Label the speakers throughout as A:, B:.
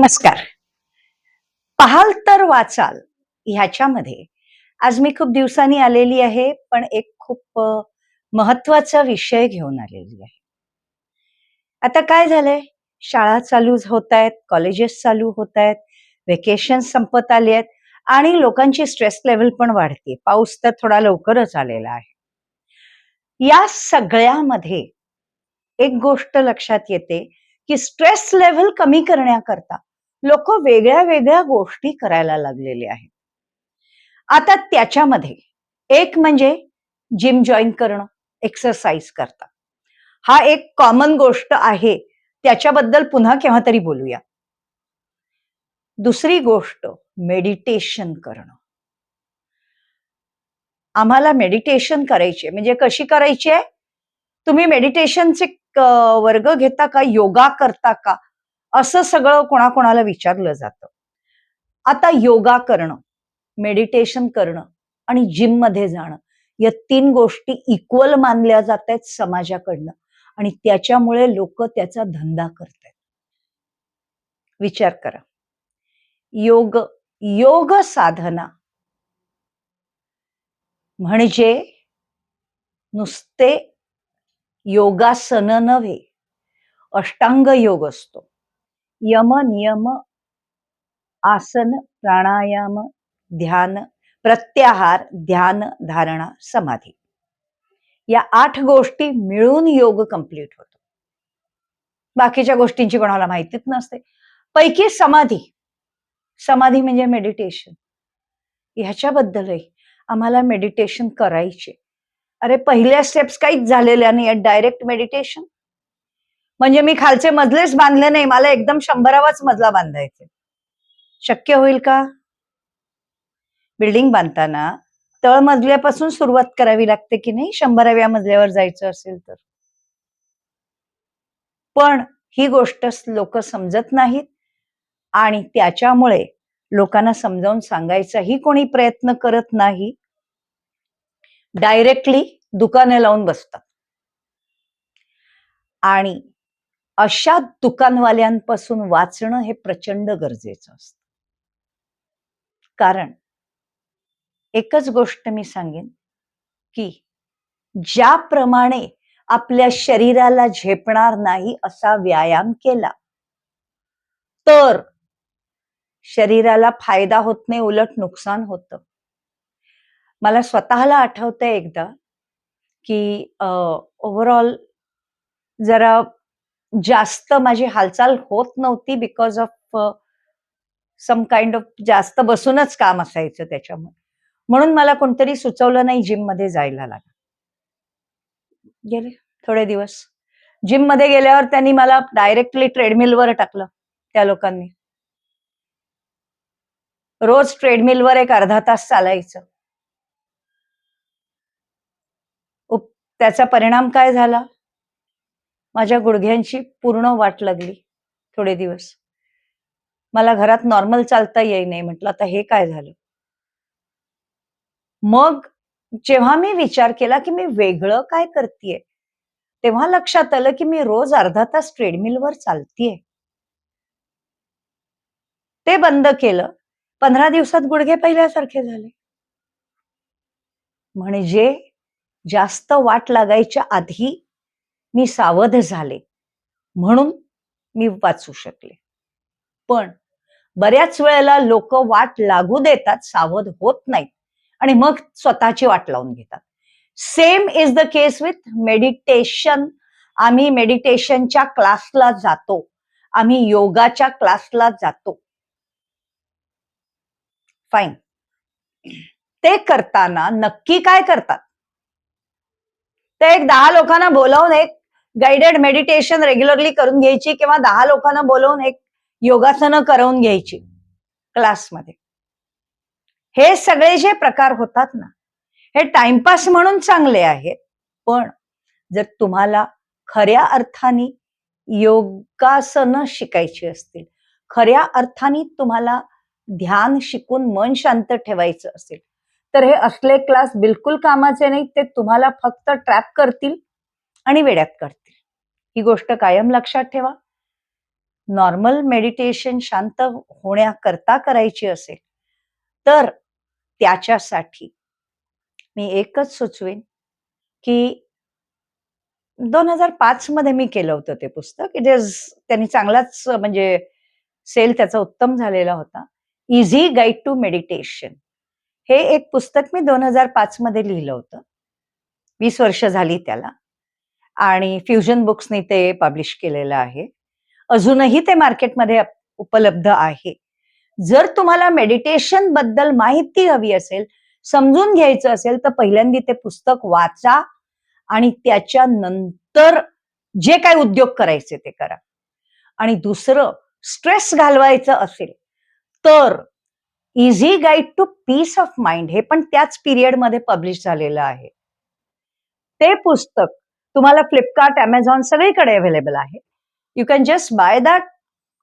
A: नमस्कार. पाहाल तर वाचाल ह्याच्यामध्ये. आज मी खूप दिवसांनी आलेली आहे पण एक खूप महत्त्वाचा विषय घेऊन आलेली आहे. आता काय झालंय? शाळा चालू होत आहेत कॉलेजेस चालू होत आहेत व्हेकेशन संपत आली आहेत आणि लोकांची स्ट्रेस लेवल पण वाढते पाऊस तर थोडा लवकरच आलेला आहे. या सगळ्यामध्ये एक गोष्ट लक्षात येते की स्ट्रेस लेव्हल कमी करण्याकरता लोक वेगळ्या वेगळ्या गोष्टी करायला लागलेले आहेत. आता त्याच्यामध्ये एक म्हणजे जिम जॉईन करणं एक्सरसाइज करता. हा एक कॉमन गोष्ट आहे. त्याच्याबद्दल पुन्हा केव्हा तरी बोलूया. दुसरी गोष्ट मेडिटेशन करणं. आम्हाला मेडिटेशन करायचे म्हणजे कशी करायची आहे? तुम्ही मेडिटेशनचे वर्ग घेता का? योगा करता का? असं सगळं कोणाकोणाला विचारलं जातं. आता योगा करणं मेडिटेशन करणं आणि जिममध्ये जाणं या तीन गोष्टी इक्वल मानल्या जात आहेत समाजाकडनं आणि त्याच्यामुळे लोक त्याचा धंदा करत आहेत. विचार करा. योग योग साधना म्हणजे नुसते योगासन नव्हे अष्टांग योग असतो. यम नियम आसन प्राणायाम ध्यान प्रत्याहार ध्यान धारणा समाधी. या आठ गोष्टी मिळून योग कंप्लीट होतो. बाकीच्या गोष्टींची कोणाला माहितीच नसते. पैकी समाधी समाधी म्हणजे मेडिटेशन ह्याच्याबद्दलही आम्हाला मेडिटेशन करायचे. अरे पहिल्या स्टेप्स काहीच झालेल्या नाही डायरेक्ट मेडिटेशन म्हणजे मी खालचे मजलेच बांधले नाही मला एकदम शंभरावाच मजला बांधायचे. शक्य होईल का? बिल्डिंग बांधताना तळमजल्यापासून सुरुवात करावी लागते की नाही? शंभराव्या मजल्यावर जायचं असेल तर. पण ही गोष्ट लोक समजत नाहीत आणि त्याच्यामुळे लोकांना समजावून सांगायचाही कोणी प्रयत्न करत नाही. डायरेक्टली दुकाने लावून बसतात. आणि अशा दुकानवाल्यांपासून वाचणं हे प्रचंड गरजेचं असतं. कारण एकच गोष्ट मी सांगेन की ज्याप्रमाणे आपल्या शरीराला झेपणार नाही असा व्यायाम केला तर शरीराला फायदा होत नाही उलट नुकसान होतं. मला स्वतःला आठवतंय एकदा की ओव्हरऑल जरा जास्त माझी हालचाल होत नव्हती because of some kind of जास्त बसूनच काम असायचं त्याच्यामुळे. म्हणून मला कोणतरी सुचवलं नाही जिममध्ये जायला लागलं. गेले? थोडे दिवस. जिममध्ये गेल्यावर त्यांनी मला डायरेक्टली ट्रेडमिलवर टाकलं त्या लोकांनी. रोज ट्रेडमिलवर एक अर्धा तास चालायचं. त्याचा परिणाम काय झाला? माझ्या गुडघ्यांची पूर्ण वाट लागली थोडे दिवस. मला घरात नॉर्मल चालता येई नाही म्हटलं. आता हे काय झालं? मग जेव्हा मी विचार केला की मी वेगळं काय करतेय तेव्हा लक्षात आलं की मी रोज अर्धा तास ट्रेडमिलवर चालतीये. ते बंद केलं. पंधरा दिवसात गुडघे पहिल्यासारखे झाले. म्हणजे जास्त वाट लागायच्या आधी मी सावध झाले. म्हणून मी वाचू शकले. पण बऱ्याच वेळेला लोक वाट लागू देतात सावध होत नाहीत. आणि मग स्वतःची वाट लावून घेतात. Same is the case with meditation आम्ही मेडिटेशनच्या क्लासला जातो. आम्ही योगाच्या क्लासला जातो. फाईन ते करताना नक्की काय करतात? ते एक दहा लोकांना बोलावून एक गाइडेड मेडिटेशन रेग्युलरली करून घ्यायची किंवा दहा लोकांना बोलवून एक योगासनं करवून घ्यायची क्लासमध्ये. हे सगळे जे प्रकार होतात ना हे टाइमपास म्हणून चांगले आहेत पण जर तुम्हाला खऱ्या अर्थाने योगासनं शिकायची असतील खऱ्या अर्थाने तुम्हाला ध्यान शिकून मन शांत ठेवायचं असेल तर हे असले क्लास बिलकुल कामाचे नाहीत ते तुम्हाला फक्त ट्रॅप करतील आणि वेड्यात करतील ही गोष्ट कायम लक्षात ठेवा. नॉर्मल मेडिटेशन शांत होण्याकरता करायची असेल तर त्याच्यासाठी मी एकच सुचवेन की दोन हजार पाच मध्ये मी केलं होतं ते पुस्तक. इट इज त्यांनी चांगलाच म्हणजे सेल त्याचा उत्तम झालेला होता. इझी गाईड टू मेडिटेशन हे एक पुस्तक मी दोन हजार पाच मध्ये लिहिलं होतं. वीस वर्ष झाली त्याला. आणि फ्युजन बुक्सनी ते पब्लिश केलेलं आहे. अजूनही ते मार्केटमध्ये उपलब्ध आहे. जर तुम्हाला मेडिटेशनबद्दल माहिती हवी असेल समजून घ्यायचं असेल तर पहिल्यांदा ते पुस्तक वाचा आणि त्याच्या नंतर जे काय उद्योग करायचे ते करा. आणि दुसरं स्ट्रेस घालवायचं असेल तर easy guide to peace of mind हे पण त्याच पिरियडमध्ये पब्लिश झालेलं आहे. ते पुस्तक तुम्हाला फ्लिपकार्ट अमेझॉन सगळीकडे अवेलेबल आहे. You can just buy that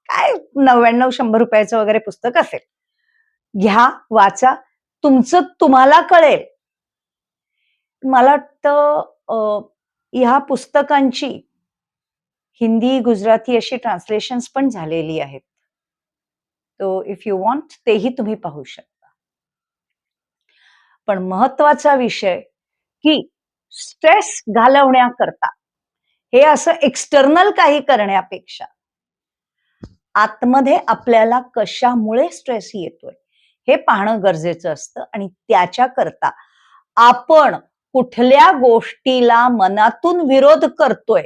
A: काय नव्याण्णव शंभर रुपयाचं वगैरे पुस्तक असेल. घ्या वाचा. तुमचं तुम्हाला कळेल. मला वाटतं ह्या पुस्तकांची हिंदी गुजराती अशी ट्रान्सलेशन्स पण झालेली आहेत. तो इफ यू वॉन्ट तेही तुम्ही पाहू शकता. पण महत्त्वाचा विषय की स्ट्रेस घालवण्याकरता. हे असं एक्सटर्नल काही करण्यापेक्षा आतमध्ये आपल्याला कशामुळे स्ट्रेस येतोय हे पाहणं गरजेचं असतं आणि त्याच्याकरता आपण कुठल्या गोष्टीला मनातून विरोध करतोय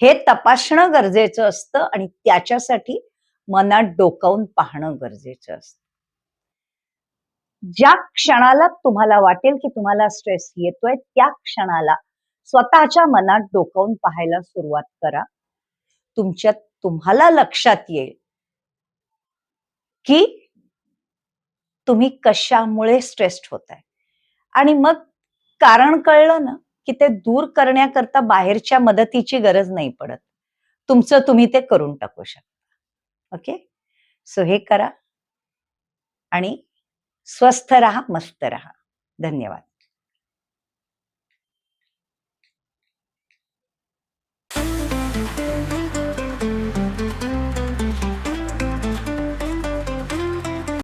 A: हे तपासणं गरजेचं असतं आणि त्याच्यासाठी मनात डोकावून पाहणं गरजेचं असतं. ज्या क्षणाला तुम्हाला वाटेल की तुम्हाला स्ट्रेस येतोय त्या क्षणाला स्वतःच्या मनात डोकावून पाहायला सुरुवात करा. तुमच्या तुम्हाला लक्षात येईल की तुम्ही कशामुळे स्ट्रेस्ड होत आहे आणि मग कारण कळलं ना की ते दूर करण्याकरता बाहेरच्या मदतीची गरज नाही पडत. तुमचं तुम्ही ते करून टाकू शकता. ओके सो हे करा. आणि स्वस्थ राहा मस्त राहा धन्यवाद.